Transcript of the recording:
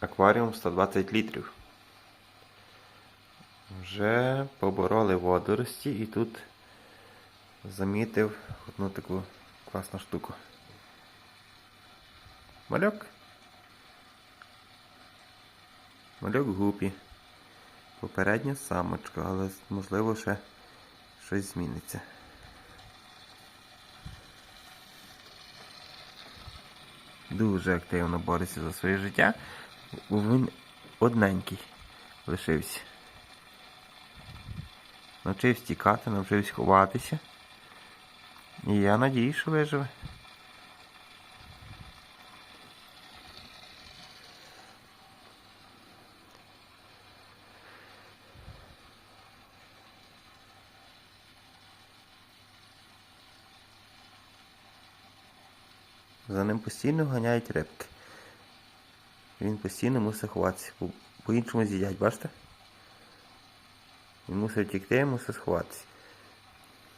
акваріум 120 літрів. Вже побороли водорості і тут замітив одну таку класну штуку. Мальок. Мальок гупі. Попередня самочка, але можливо ще щось зміниться. Дуже активно бореться за своє життя. Він одненький лишився. Навчився тікати, навчився ховатися. І я надію, що виживе. За ним постійно ганяють рибки. Він постійно мусить ховатися. По-іншому з'їдять, бачите? Він мусить втікти, мусить сховатися.